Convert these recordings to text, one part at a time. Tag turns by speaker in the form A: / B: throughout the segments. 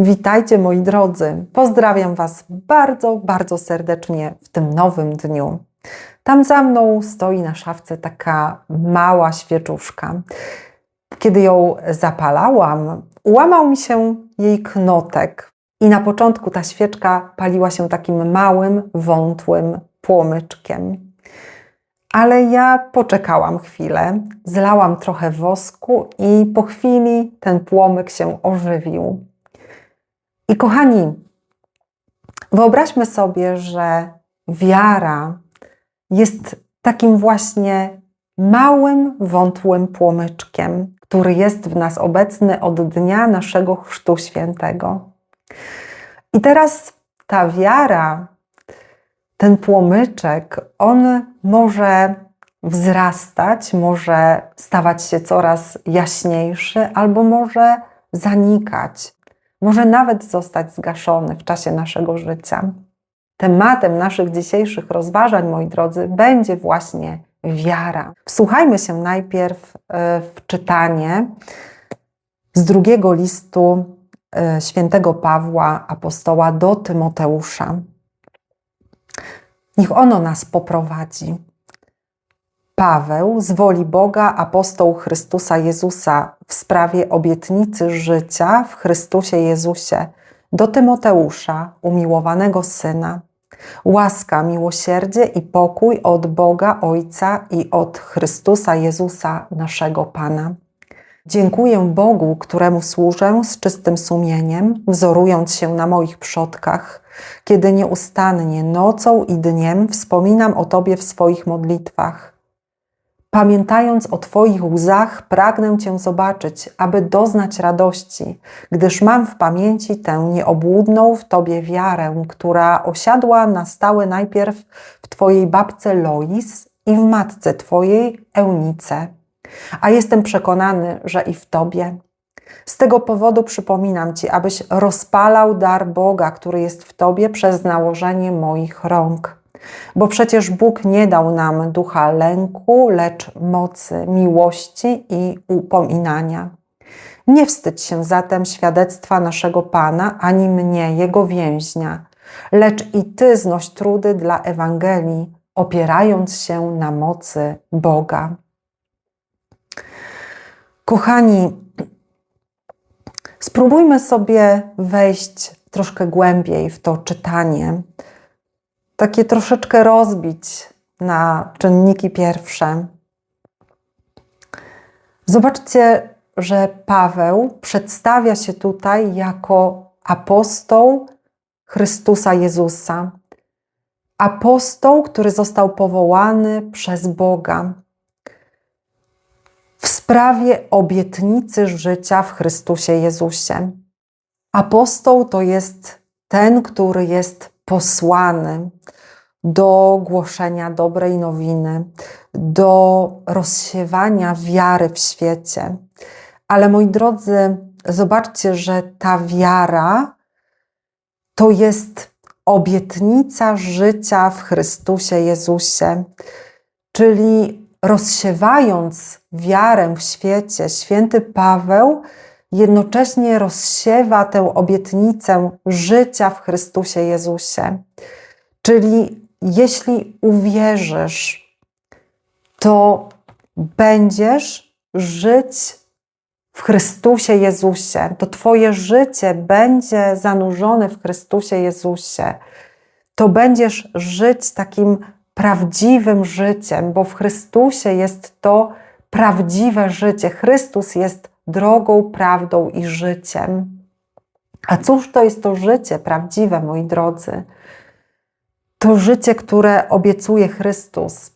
A: Witajcie moi drodzy. Pozdrawiam Was bardzo, bardzo serdecznie w tym nowym dniu. Tam za mną stoi na szafce taka mała świeczuszka. Kiedy ją zapalałam, ułamał mi się jej knotek i na początku ta świeczka paliła się takim małym, wątłym płomyczkiem. Ale ja poczekałam chwilę, zlałam trochę wosku i po chwili ten płomyk się ożywił. I kochani, wyobraźmy sobie, że wiara jest takim właśnie małym, wątłym płomyczkiem, który jest w nas obecny od dnia naszego Chrztu Świętego. I teraz ta wiara, ten płomyczek, on może wzrastać, może stawać się coraz jaśniejszy, albo może zanikać, może nawet zostać zgaszony w czasie naszego życia. Tematem naszych dzisiejszych rozważań, moi drodzy, będzie właśnie wiara. Wsłuchajmy się najpierw e, w czytanie z drugiego listu e, świętego Pawła, apostoła do Tymoteusza. Niech ono nas poprowadzi. Paweł z woli Boga, apostoł Chrystusa Jezusa w sprawie obietnicy życia w Chrystusie Jezusie, do Tymoteusza, umiłowanego syna. Łaska, miłosierdzie i pokój od Boga Ojca i od Chrystusa Jezusa, naszego Pana. Dziękuję Bogu, któremu służę z czystym sumieniem, wzorując się na moich przodkach, kiedy nieustannie nocą i dniem wspominam o Tobie w swoich modlitwach. Pamiętając o Twoich łzach, pragnę Cię zobaczyć, aby doznać radości, gdyż mam w pamięci tę nieobłudną w Tobie wiarę, która osiadła na stałe najpierw w Twojej babce Lois i w matce Twojej Eunice. A jestem przekonany, że i w Tobie. Z tego powodu przypominam Ci, abyś rozpalał dar Boga, który jest w Tobie przez nałożenie moich rąk. Bo przecież Bóg nie dał nam ducha lęku, lecz mocy, miłości i upominania. Nie wstydź się zatem świadectwa naszego Pana, ani mnie, Jego więźnia, lecz i Ty znoś trudy dla Ewangelii, opierając się na mocy Boga. Kochani, spróbujmy sobie wejść troszkę głębiej w to czytanie takie troszeczkę rozbić na czynniki pierwsze. Zobaczcie, że Paweł przedstawia się tutaj jako apostoł Chrystusa Jezusa. Apostoł, który został powołany przez Boga w sprawie obietnicy życia w Chrystusie Jezusie. Apostoł to jest ten, który jest posłany do głoszenia dobrej nowiny, do rozsiewania wiary w świecie. Ale moi drodzy, zobaczcie, że ta wiara to jest obietnica życia w Chrystusie Jezusie, czyli rozsiewając wiarę w świecie, święty Paweł jednocześnie rozsiewa tę obietnicę życia w Chrystusie Jezusie. Czyli jeśli uwierzysz, to będziesz żyć w Chrystusie Jezusie. To Twoje życie będzie zanurzone w Chrystusie Jezusie. To będziesz żyć takim prawdziwym życiem, bo w Chrystusie jest to prawdziwe życie. Chrystus jest drogą, prawdą i życiem. A cóż to jest to życie prawdziwe, moi drodzy? To życie, które obiecuje Chrystus,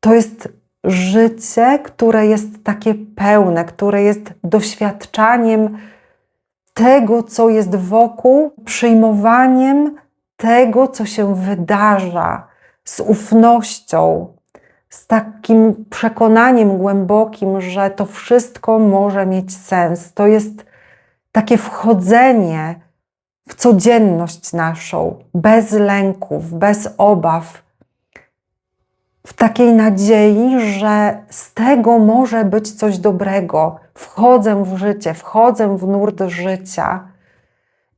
A: to jest życie, które jest takie pełne, które jest doświadczaniem tego, co jest wokół, przyjmowaniem tego, co się wydarza, z ufnością, z takim przekonaniem głębokim, że to wszystko może mieć sens. To jest takie wchodzenie w codzienność naszą, bez lęków, bez obaw, w takiej nadziei, że z tego może być coś dobrego. Wchodzę w życie, wchodzę w nurt życia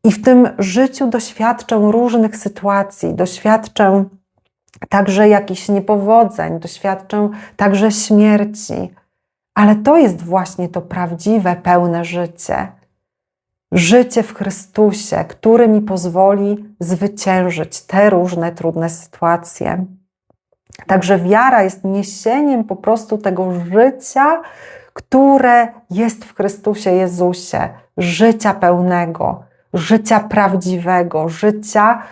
A: I w tym życiu doświadczę różnych sytuacji, doświadczę także jakichś niepowodzeń, doświadczę także śmierci. Ale to jest właśnie to prawdziwe, pełne życie. Życie w Chrystusie, który mi pozwoli zwyciężyć te różne trudne sytuacje. Także wiara jest niesieniem po prostu tego życia, które jest w Chrystusie Jezusie, życia pełnego, życia prawdziwego, życia,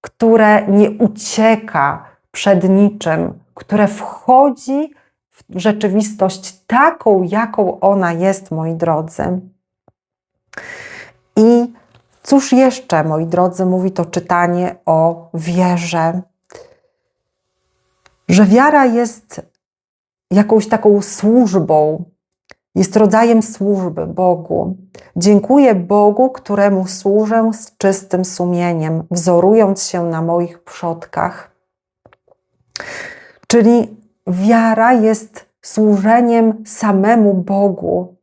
A: które nie ucieka przed niczym, które wchodzi w rzeczywistość taką, jaką ona jest, moi drodzy. I cóż jeszcze, moi drodzy, mówi to czytanie o wierze? Że wiara jest jakąś taką służbą, jest rodzajem służby Bogu. Dziękuję Bogu, któremu służę z czystym sumieniem, wzorując się na moich przodkach. Czyli wiara jest służeniem samemu Bogu.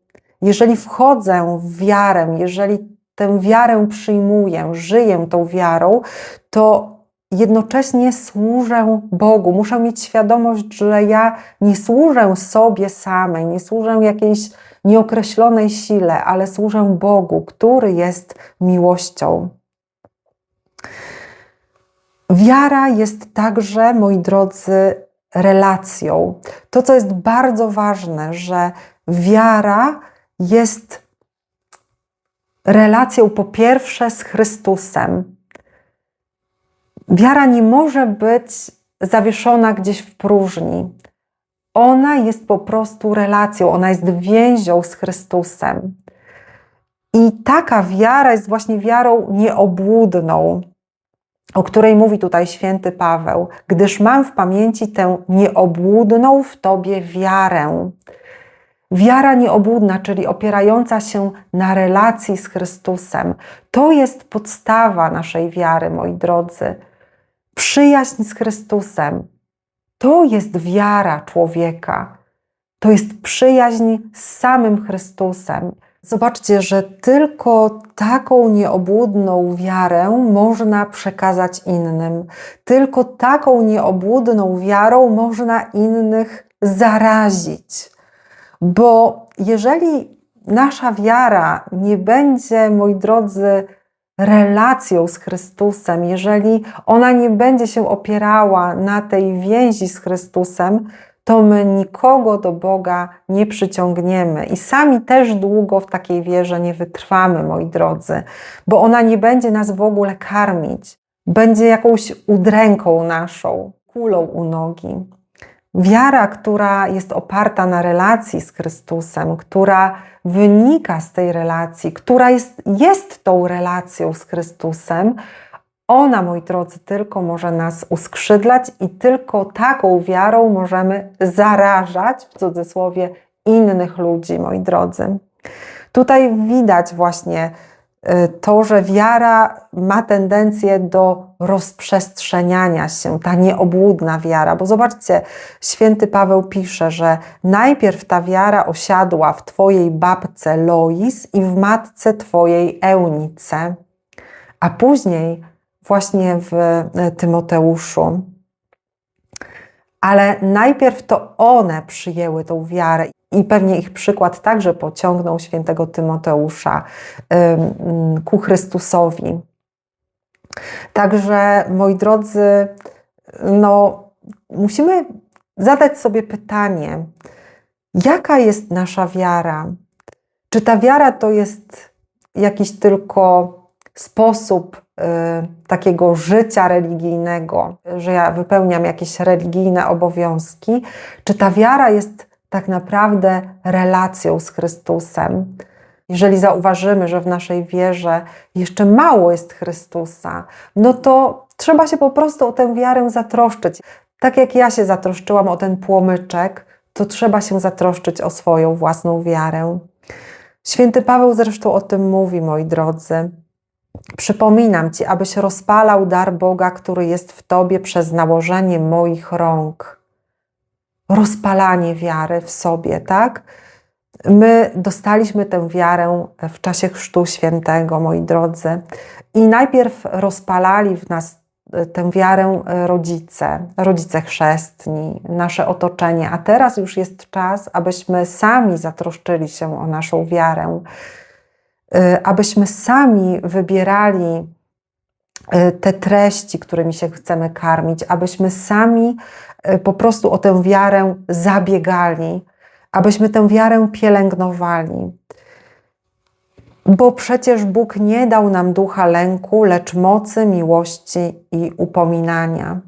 A: Jeżeli wchodzę w wiarę, jeżeli tę wiarę przyjmuję, żyję tą wiarą, to jednocześnie służę Bogu. Muszę mieć świadomość, że ja nie służę sobie samej, nie służę jakiejś nieokreślonej sile, ale służę Bogu, który jest miłością. Wiara jest także, moi drodzy, relacją. To, co jest bardzo ważne, że wiara jest relacją po pierwsze z Chrystusem. Wiara nie może być zawieszona gdzieś w próżni. Ona jest po prostu relacją, ona jest więzią z Chrystusem. I taka wiara jest właśnie wiarą nieobłudną, o której mówi tutaj święty Paweł, gdyż mam w pamięci tę nieobłudną w Tobie wiarę. Wiara nieobłudna, czyli opierająca się na relacji z Chrystusem, to jest podstawa naszej wiary, moi drodzy. Przyjaźń z Chrystusem to jest wiara człowieka. To jest przyjaźń z samym Chrystusem. Zobaczcie, że tylko taką nieobłudną wiarę można przekazać innym. Tylko taką nieobłudną wiarą można innych zarazić. Bo jeżeli nasza wiara nie będzie, moi drodzy, relacją z Chrystusem, jeżeli ona nie będzie się opierała na tej więzi z Chrystusem, to my nikogo do Boga nie przyciągniemy i sami też długo w takiej wierze nie wytrwamy, moi drodzy, bo ona nie będzie nas w ogóle karmić, będzie jakąś udręką naszą, kulą u nogi. Wiara, która jest oparta na relacji z Chrystusem, która wynika z tej relacji, która jest, jest tą relacją z Chrystusem, ona, moi drodzy, tylko może nas uskrzydlać i tylko taką wiarą możemy zarażać, w cudzysłowie, innych ludzi, moi drodzy. Tutaj widać właśnie y, to, że wiara ma tendencję do rozprzestrzeniania się, ta nieobłudna wiara. Bo zobaczcie, święty Paweł pisze, że najpierw ta wiara osiadła w Twojej babce Lois i w matce Twojej Eunice, a później właśnie w e, Tymoteuszu. Ale najpierw to one przyjęły tą wiarę i pewnie ich przykład także pociągnął świętego Tymoteusza ku Chrystusowi. Także, moi drodzy, no, musimy zadać sobie pytanie, jaka jest nasza wiara? Czy ta wiara to jest jakiś tylko sposób takiego życia religijnego, że ja wypełniam jakieś religijne obowiązki, czy ta wiara jest tak naprawdę relacją z Chrystusem? Jeżeli zauważymy, że w naszej wierze jeszcze mało jest Chrystusa, no to trzeba się po prostu o tę wiarę zatroszczyć. Tak jak ja się zatroszczyłam o ten płomyczek, to trzeba się zatroszczyć o swoją własną wiarę. Święty Paweł zresztą o tym mówi, moi drodzy. Przypominam Ci, abyś rozpalał dar Boga, który jest w Tobie przez nałożenie moich rąk. Rozpalanie wiary w sobie, tak? My dostaliśmy tę wiarę w czasie Chrztu Świętego, moi drodzy, i najpierw rozpalali w nas e, tę wiarę e, rodzice, rodzice chrzestni, nasze otoczenie, a teraz już jest czas, abyśmy sami zatroszczyli się o naszą wiarę, abyśmy sami wybierali te treści, którymi się chcemy karmić, abyśmy sami po prostu o tę wiarę zabiegali abyśmy tę wiarę pielęgnowali. Bo przecież Bóg nie dał nam ducha lęku, lecz mocy, miłości i upominania.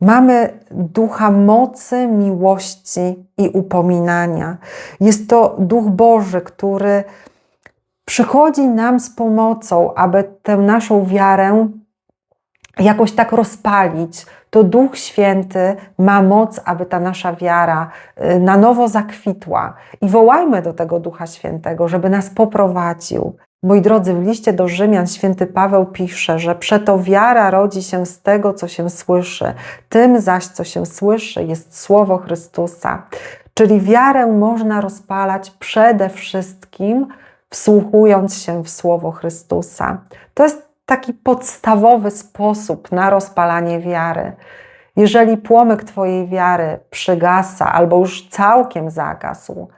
A: Mamy ducha mocy, miłości i upominania. Jest to duch Boży, który przychodzi nam z pomocą, aby tę naszą wiarę jakoś tak rozpalić, to Duch Święty ma moc, aby ta nasza wiara y, na nowo zakwitła. I wołajmy do tego Ducha Świętego, żeby nas poprowadził. Moi drodzy, w liście do Rzymian święty Paweł pisze, że przeto wiara rodzi się z tego, co się słyszy. Tym zaś, co się słyszy, jest słowo Chrystusa. Czyli wiarę można rozpalać przede wszystkim wsłuchując się w słowo Chrystusa. To jest taki podstawowy sposób na rozpalanie wiary. Jeżeli płomyk Twojej wiary przygasa albo już całkiem zagasł,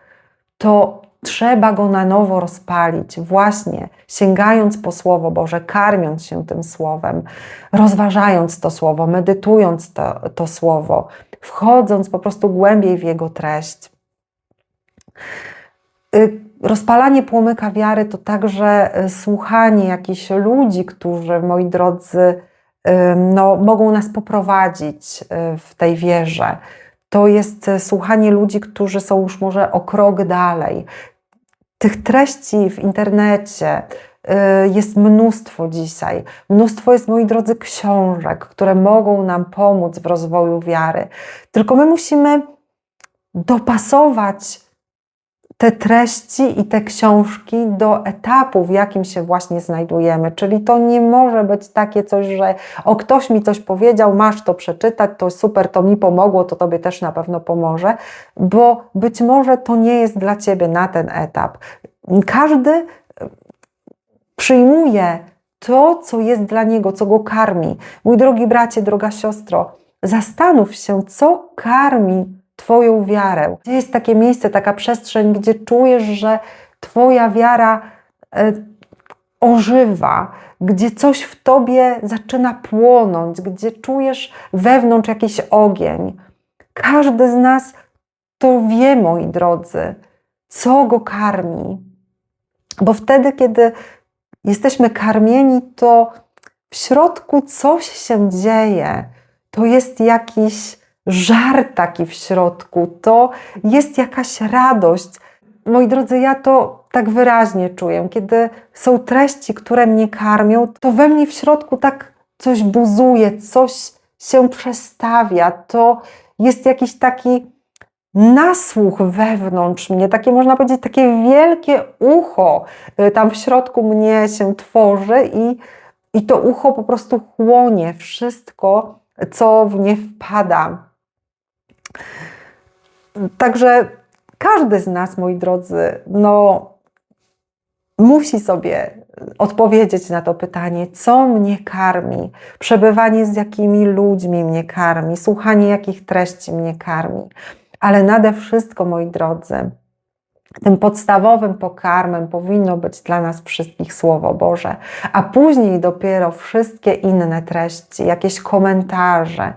A: to trzeba go na nowo rozpalić, właśnie sięgając po Słowo Boże, karmiąc się tym Słowem, rozważając to Słowo, medytując to, to Słowo, wchodząc po prostu głębiej w jego treść. Y, rozpalanie płomyka wiary to także e, słuchanie jakichś ludzi, którzy, moi drodzy, no, mogą nas poprowadzić e, w tej wierze. To jest e, słuchanie ludzi, którzy są już może o krok dalej. Tych treści w internecie jest mnóstwo dzisiaj. Mnóstwo jest, moi drodzy, książek, które mogą nam pomóc w rozwoju wiary. Tylko my musimy dopasować te treści i te książki do etapu, w jakim się właśnie znajdujemy. Czyli to nie może być takie coś, że o ktoś mi coś powiedział, masz to przeczytać, to super, to mi pomogło, to tobie też na pewno pomoże, bo być może to nie jest dla ciebie na ten etap. Każdy e, przyjmuje to, co jest dla niego, co go karmi. Mój drogi bracie, droga siostro, zastanów się, co karmi Twoją wiarę. Gdzie jest takie miejsce, taka przestrzeń, gdzie czujesz, że Twoja wiara e, ożywa, gdzie coś w Tobie zaczyna płonąć, gdzie czujesz wewnątrz jakiś ogień. Każdy z nas to wie, moi drodzy, co go karmi. Bo wtedy, kiedy jesteśmy karmieni, to w środku coś się dzieje. To jest jakiś żar taki w środku, to jest jakaś radość. Moi drodzy, ja to tak wyraźnie czuję. Kiedy są treści, które mnie karmią, to we mnie w środku tak coś buzuje, coś się przestawia. To jest jakiś taki nasłuch wewnątrz mnie, takie można powiedzieć, takie wielkie ucho y, tam w środku mnie się tworzy i, i to ucho po prostu chłonie wszystko, co w nie wpada. Także każdy z nas, moi drodzy, no, musi sobie odpowiedzieć na to pytanie, co mnie karmi, przebywanie z jakimi ludźmi mnie karmi, słuchanie jakich treści mnie karmi. Ale nade wszystko, moi drodzy, tym podstawowym pokarmem powinno być dla nas wszystkich Słowo Boże, a później dopiero wszystkie inne treści, jakieś komentarze.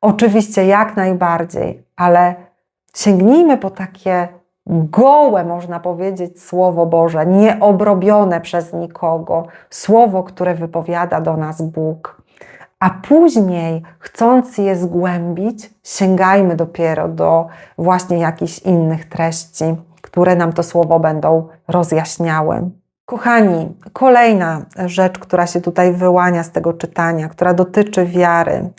A: Oczywiście jak najbardziej, ale Sięgnijmy po takie gołe, można powiedzieć, Słowo Boże, nieobrobione przez nikogo, Słowo, które wypowiada do nas Bóg. A później, chcąc je zgłębić, sięgajmy dopiero do właśnie jakichś innych treści, które nam to Słowo będą rozjaśniały. Kochani, kolejna rzecz, która się tutaj wyłania z tego czytania, która dotyczy wiary,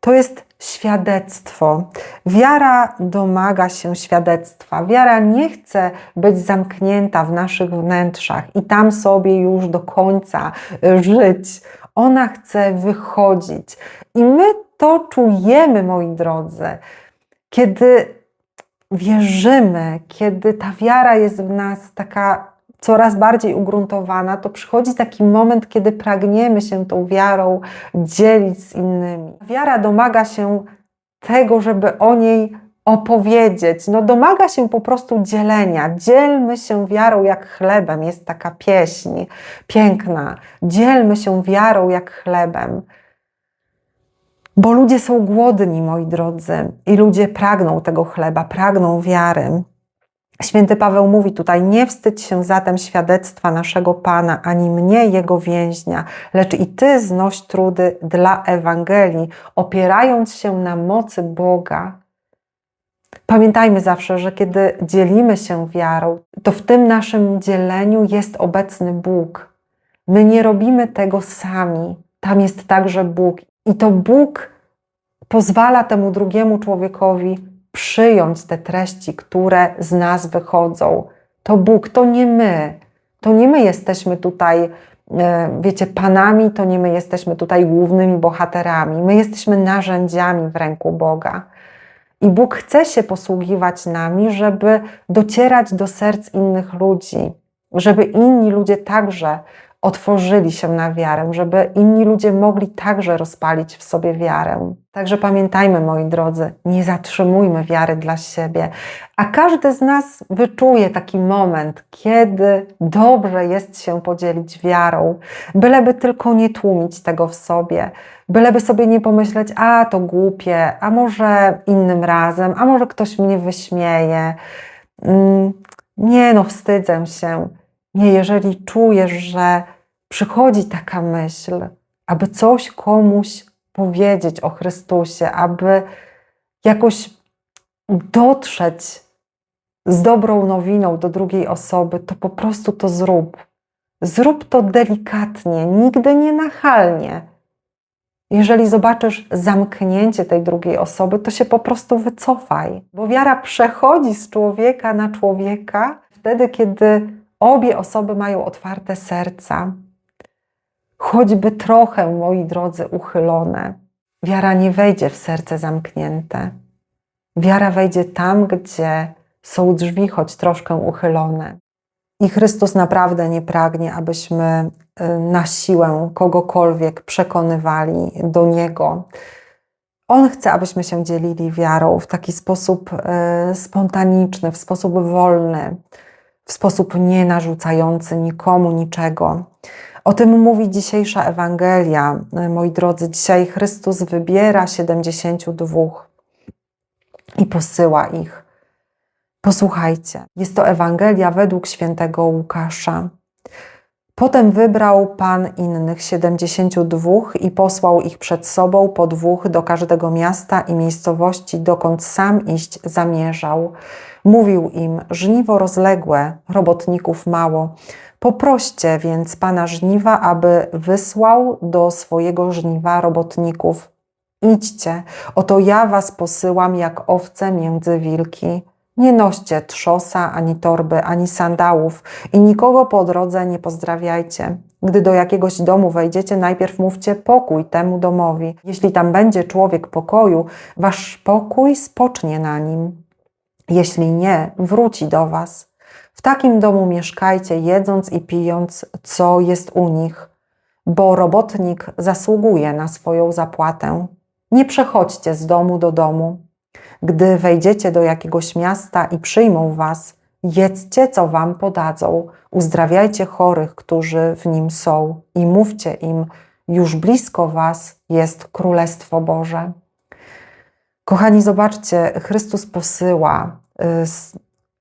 A: to jest świadectwo. Wiara domaga się świadectwa. Wiara nie chce być zamknięta w naszych wnętrzach i tam sobie już do końca żyć. Ona chce wychodzić. I my to czujemy, moi drodzy, kiedy wierzymy, kiedy ta wiara jest w nas taka coraz bardziej ugruntowana, to przychodzi taki moment, kiedy pragniemy się tą wiarą dzielić z innymi. Wiara domaga się tego, żeby o niej opowiedzieć. No, domaga się po prostu dzielenia. Dzielmy się wiarą jak chlebem. Jest taka pieśń piękna. Dzielmy się wiarą jak chlebem. Bo ludzie są głodni, moi drodzy, i ludzie pragną tego chleba, pragną wiary. Święty Paweł mówi tutaj: Nie wstydź się zatem świadectwa naszego Pana, ani mnie, jego więźnia, lecz i ty znoś trudy dla Ewangelii, opierając się na mocy Boga. Pamiętajmy zawsze, że kiedy dzielimy się wiarą, to w tym naszym dzieleniu jest obecny Bóg. My nie robimy tego sami. Tam jest także Bóg. I to Bóg pozwala temu drugiemu człowiekowi przyjąć te treści, które z nas wychodzą. To Bóg, to nie my. To nie my jesteśmy tutaj, e, wiecie, panami, to nie my jesteśmy tutaj głównymi bohaterami. My jesteśmy narzędziami w ręku Boga. I Bóg chce się posługiwać nami, żeby docierać do serc innych ludzi, żeby inni ludzie także otworzyli się na wiarę, żeby inni ludzie mogli także rozpalić w sobie wiarę. Także pamiętajmy, moi drodzy, nie zatrzymujmy wiary dla siebie, a każdy z nas wyczuje taki moment, kiedy dobrze jest się podzielić wiarą, byleby tylko nie tłumić tego w sobie, byleby sobie nie pomyśleć, a to głupie, a może innym razem, a może ktoś mnie wyśmieje. Mm, nie, no, wstydzę się. Nie, jeżeli czujesz, że przychodzi taka myśl, aby coś komuś powiedzieć o Chrystusie, aby jakoś dotrzeć z dobrą nowiną do drugiej osoby, to po prostu to zrób. Zrób to delikatnie, nigdy nie nachalnie. Jeżeli zobaczysz zamknięcie tej drugiej osoby, to się po prostu wycofaj, bo wiara przechodzi z człowieka na człowieka wtedy, kiedy obie osoby mają otwarte serca, choćby trochę, moi drodzy, uchylone. Wiara nie wejdzie w serce zamknięte. Wiara wejdzie tam, gdzie są drzwi choć troszkę uchylone. I Chrystus naprawdę nie pragnie, abyśmy y, na siłę kogokolwiek przekonywali do Niego. On chce, abyśmy się dzielili wiarą w taki sposób y, spontaniczny, w sposób wolny, w sposób nie narzucający nikomu niczego. O tym mówi dzisiejsza Ewangelia. Moi drodzy, dzisiaj Chrystus wybiera 72 i posyła ich. Posłuchajcie, jest to Ewangelia według świętego Łukasza. Potem wybrał Pan innych 72 i posłał ich przed sobą po dwóch do każdego miasta i miejscowości, dokąd sam iść zamierzał. Mówił im: Żniwo rozległe, robotników mało. Poproście więc Pana żniwa, aby wysłał do swojego żniwa robotników. Idźcie, oto ja was posyłam jak owce między wilki. Nie noście trzosa, ani torby, ani sandałów i nikogo po drodze nie pozdrawiajcie. Gdy do jakiegoś domu wejdziecie, najpierw mówcie pokój temu domowi. Jeśli tam będzie człowiek pokoju, wasz pokój spocznie na nim. Jeśli nie, wróci do was. W takim domu mieszkajcie, jedząc i pijąc, co jest u nich, bo robotnik zasługuje na swoją zapłatę. Nie przechodźcie z domu do domu. Gdy wejdziecie do jakiegoś miasta i przyjmą was, jedzcie, co wam podadzą, uzdrawiajcie chorych, którzy w nim są, i mówcie im: Już blisko was jest Królestwo Boże. Kochani, zobaczcie, Chrystus posyła y,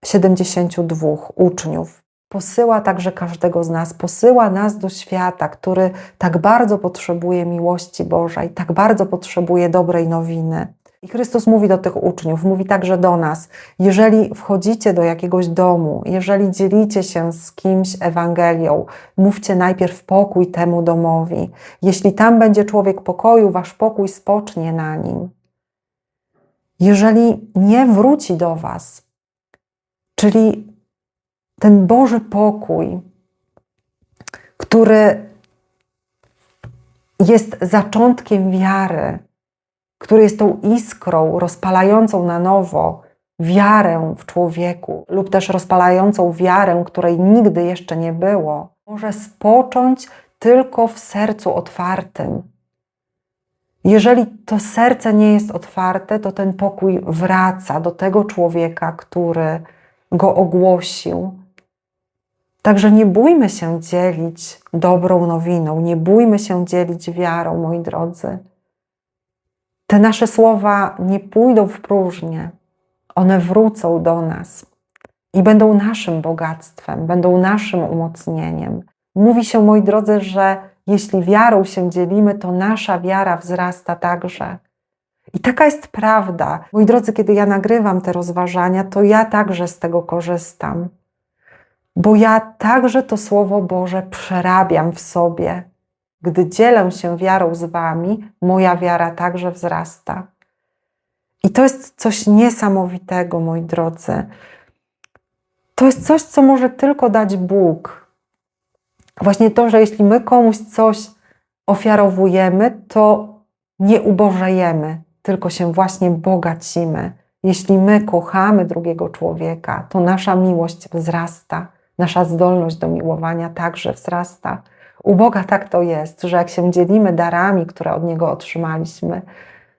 A: 72 uczniów. Posyła także każdego z nas, posyła nas do świata, który tak bardzo potrzebuje miłości Bożej, tak bardzo potrzebuje dobrej nowiny. I Chrystus mówi do tych uczniów, mówi także do nas: jeżeli wchodzicie do jakiegoś domu, jeżeli dzielicie się z kimś Ewangelią, mówcie najpierw pokój temu domowi. Jeśli tam będzie człowiek pokoju, wasz pokój spocznie na nim. Jeżeli nie wróci do was, Czyli ten Boży pokój, który jest zaczątkiem wiary, który jest tą iskrą rozpalającą na nowo wiarę w człowieku, lub też rozpalającą wiarę, której nigdy jeszcze nie było, może spocząć tylko w sercu otwartym. Jeżeli to serce nie jest otwarte, to ten pokój wraca do tego człowieka, który go ogłosił. Także nie bójmy się dzielić dobrą nowiną, nie bójmy się dzielić wiarą, moi drodzy. Te nasze słowa nie pójdą w próżnię, one wrócą do nas i będą naszym bogactwem, będą naszym umocnieniem. Mówi się, moi drodzy, że jeśli wiarą się dzielimy, to nasza wiara wzrasta także. I taka jest prawda. Moi drodzy, kiedy ja nagrywam te rozważania, to ja także z tego korzystam, bo ja także to Słowo Boże przerabiam w sobie. Gdy dzielę się wiarą z Wami, moja wiara także wzrasta. I to jest coś niesamowitego, moi drodzy. To jest coś, co może tylko dać Bóg. Właśnie to, że jeśli my komuś coś ofiarowujemy, to nie ubożejemy, tylko się właśnie bogacimy. Jeśli my kochamy drugiego człowieka, to nasza miłość wzrasta, nasza zdolność do miłowania także wzrasta. U Boga tak to jest, że jak się dzielimy darami, które od Niego otrzymaliśmy,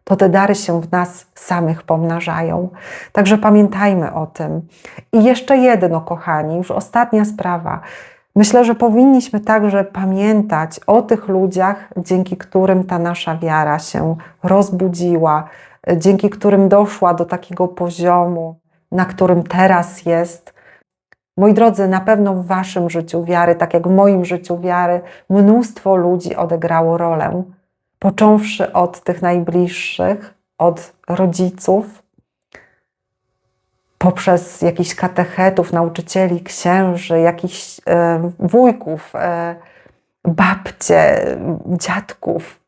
A: to te dary się w nas samych pomnażają. Także pamiętajmy o tym. I jeszcze jedno, kochani, już ostatnia sprawa. Myślę, że powinniśmy także pamiętać o tych ludziach, dzięki którym ta nasza wiara się rozbudziła, dzięki którym doszła do takiego poziomu, na którym teraz jest. Moi drodzy, na pewno w Waszym życiu wiary, tak jak w moim życiu wiary, mnóstwo ludzi odegrało rolę począwszy od tych najbliższych, od rodziców, poprzez jakichś katechetów, nauczycieli, księży, jakichś e, wujków, e, babcie, dziadków.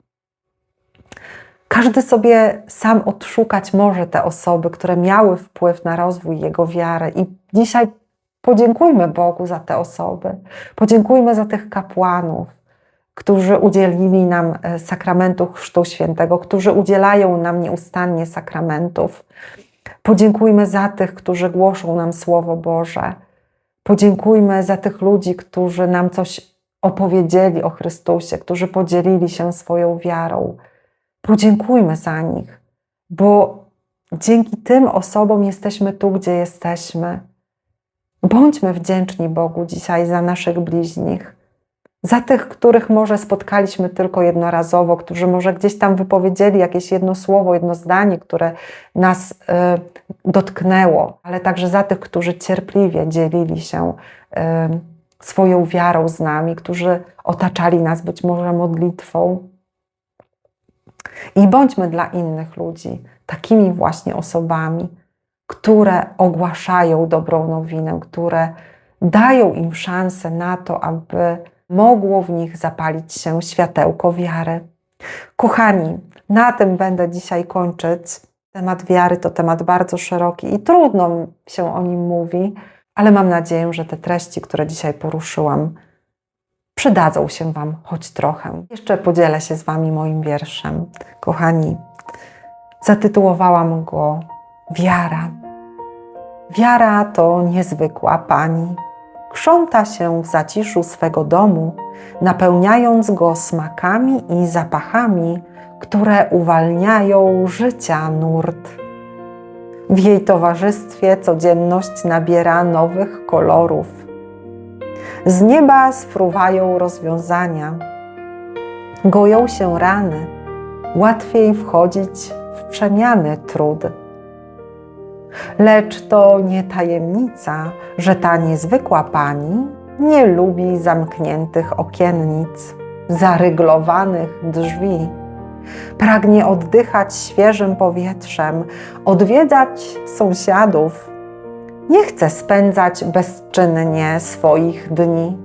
A: Każdy sobie sam odszukać może te osoby, które miały wpływ na rozwój jego wiary. I dzisiaj podziękujmy Bogu za te osoby. Podziękujmy za tych kapłanów, którzy udzielili nam e, sakramentu Chrztu Świętego, którzy udzielają nam nieustannie sakramentów. Podziękujmy za tych, którzy głoszą nam Słowo Boże. Podziękujmy za tych ludzi, którzy nam coś opowiedzieli o Chrystusie, którzy podzielili się swoją wiarą. Podziękujmy za nich, bo dzięki tym osobom jesteśmy tu, gdzie jesteśmy. Bądźmy wdzięczni Bogu dzisiaj za naszych bliźnich za tych, których może spotkaliśmy tylko jednorazowo, którzy może gdzieś tam wypowiedzieli jakieś jedno słowo, jedno zdanie, które nas y, dotknęło, ale także za tych, którzy cierpliwie dzielili się y, swoją wiarą z nami, którzy otaczali nas być może modlitwą. I bądźmy dla innych ludzi takimi właśnie osobami, które ogłaszają dobrą nowinę, które dają im szansę na to, aby mogło w nich zapalić się światełko wiary. Kochani, na tym będę dzisiaj kończyć. Temat wiary to temat bardzo szeroki i trudno się o nim mówi, ale mam nadzieję, że te treści, które dzisiaj poruszyłam, przydadzą się Wam choć trochę. Jeszcze podzielę się z Wami moim wierszem. Kochani, zatytułowałam go Wiara. Wiara to niezwykła pani krząta się w zaciszu swego domu, napełniając go smakami i zapachami, które uwalniają życia nurt. W jej towarzystwie codzienność nabiera nowych kolorów. Z nieba spruwają rozwiązania, goją się rany, łatwiej wchodzić w przemiany trud Lecz to nie tajemnica, że ta niezwykła pani nie lubi zamkniętych okiennic, zaryglowanych drzwi. Pragnie oddychać świeżym powietrzem, odwiedzać sąsiadów. Nie chce spędzać bezczynnie swoich dni.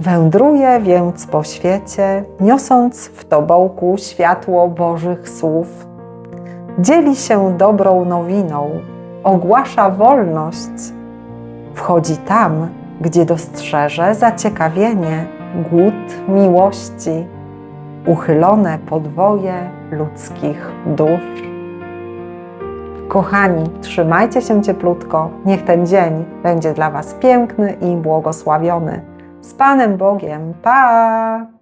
A: Wędruje więc po świecie, niosąc w tobołku światło Bożych słów dzieli się dobrą nowiną, ogłasza wolność, wchodzi tam, gdzie dostrzeże zaciekawienie, głód miłości, uchylone podwoje ludzkich dusz. Kochani, trzymajcie się cieplutko. Niech ten dzień będzie dla Was piękny i błogosławiony. Z Panem Bogiem. Pa!